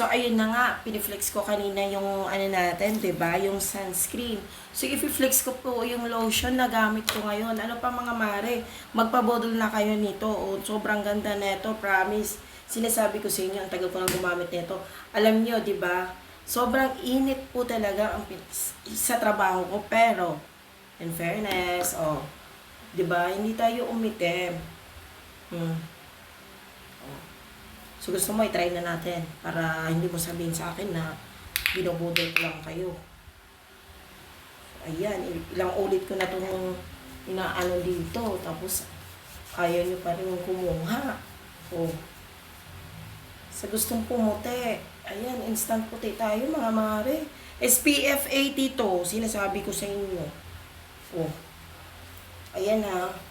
So, ayun na nga, piniflex ko kanina yung ano natin, ba Yung sunscreen. So, if-flex ko po yung lotion na gamit ko ngayon. Ano pa mga mare, magpabodol na kayo nito. O, sobrang ganda nito, promise. Sinasabi ko sa inyo, ang tagal ko nang gumamit nito. Alam nyo, ba Sobrang init po talaga ang sa trabaho ko. Pero, in fairness, oh, 'di ba hindi tayo umitim. Hmm. So gusto mo, i-try na natin para hindi mo sabihin sa akin na binubudol ko lang kayo. Ayan, il- ilang ulit ko na itong inaano dito. Tapos, ayaw nyo pa rin kumuha. O, sa gustong pumuti. Ayan, instant puti tayo mga mare. SPF 80 to, sinasabi ko sa inyo. O, ayan ha.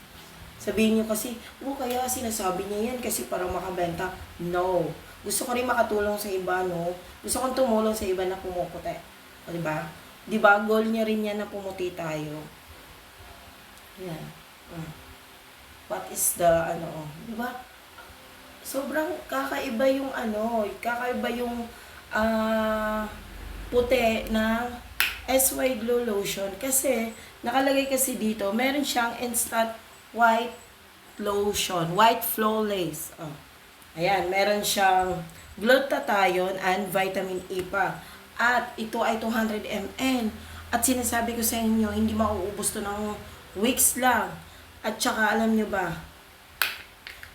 Sabihin nyo kasi, oh kaya sinasabi niya yan kasi para makabenta. No. Gusto ko rin makatulong sa iba, no? Gusto kong tumulong sa iba na pumuputi. O, di ba? Di ba, goal niya rin yan na pumuti tayo. Yan. Mm. What is the, ano, di ba? Sobrang kakaiba yung, ano, kakaiba yung, ah, puti na SY Glow Lotion. Kasi, nakalagay kasi dito, meron siyang instant white lotion, white flawless. Oh. Ayan, meron siyang glutathione and vitamin E pa. At ito ay 200 ml. At sinasabi ko sa inyo, hindi mauubos to ng weeks lang. At saka alam nyo ba,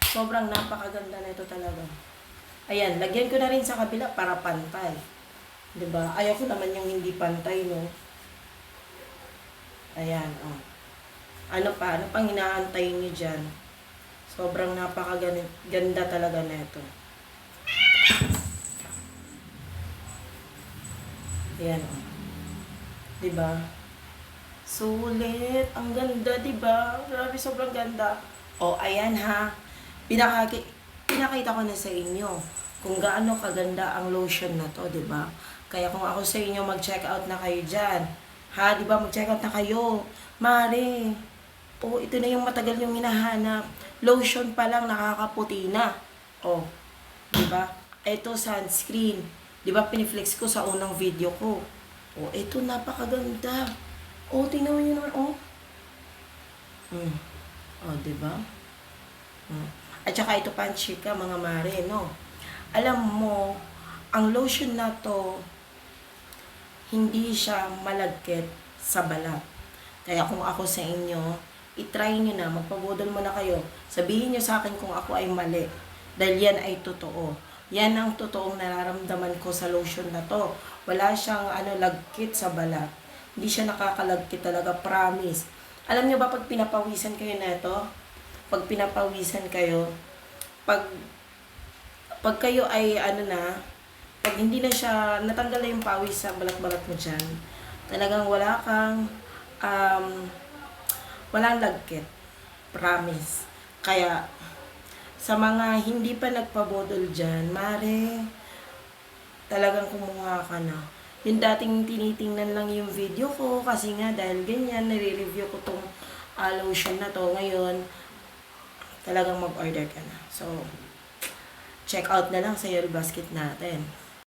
sobrang napakaganda na ito talaga. Ayan, lagyan ko na rin sa kabila para pantay. ba? Ayaw ko naman yung hindi pantay, no? Ayan, oh. Ano pa? Ano pang inaantay niyo dyan? Sobrang napakaganda talaga nito. Ayan, oh. Diba? Sulit. Ang ganda, diba? Grabe, sobrang ganda. O, ayan ha. Pinakaki pinakita ko na sa inyo kung gaano kaganda ang lotion na to, di ba? Kaya kung ako sa inyo, mag-check out na kayo dyan. Ha, di ba? Mag-check out na kayo. Mare, oh, ito na yung matagal yung hinahanap. Lotion pa lang, nakakaputi na. Oh, di ba? Ito, sunscreen. Di ba, piniflex ko sa unang video ko. Oh, ito, napakaganda. Oh, tingnan nyo naman, oh. Hmm. Oh, di ba? Hmm. At saka ito pa chika, mga mare, no? Alam mo, ang lotion na to, hindi siya malagkit sa balat. Kaya kung ako sa inyo, itry nyo na, magpabudol mo na kayo. Sabihin nyo sa akin kung ako ay mali. Dahil yan ay totoo. Yan ang totoong nararamdaman ko sa lotion na to. Wala siyang ano, lagkit sa balat. Hindi siya nakakalagkit talaga, promise. Alam nyo ba pag pinapawisan kayo na ito, pag pinapawisan kayo, pag pag kayo ay ano na, pag hindi na siya, natanggal na yung pawis sa balat-balat mo dyan, talagang wala kang, um, walang lagkit. Promise. Kaya, sa mga hindi pa nagpabodol dyan, mare, talagang kumuha ka na. Yung dating tinitingnan lang yung video ko, kasi nga dahil ganyan, nire-review ko tong uh, lotion na to ngayon, talagang mag-order ka na. So, check out na lang sa Yellow Basket natin.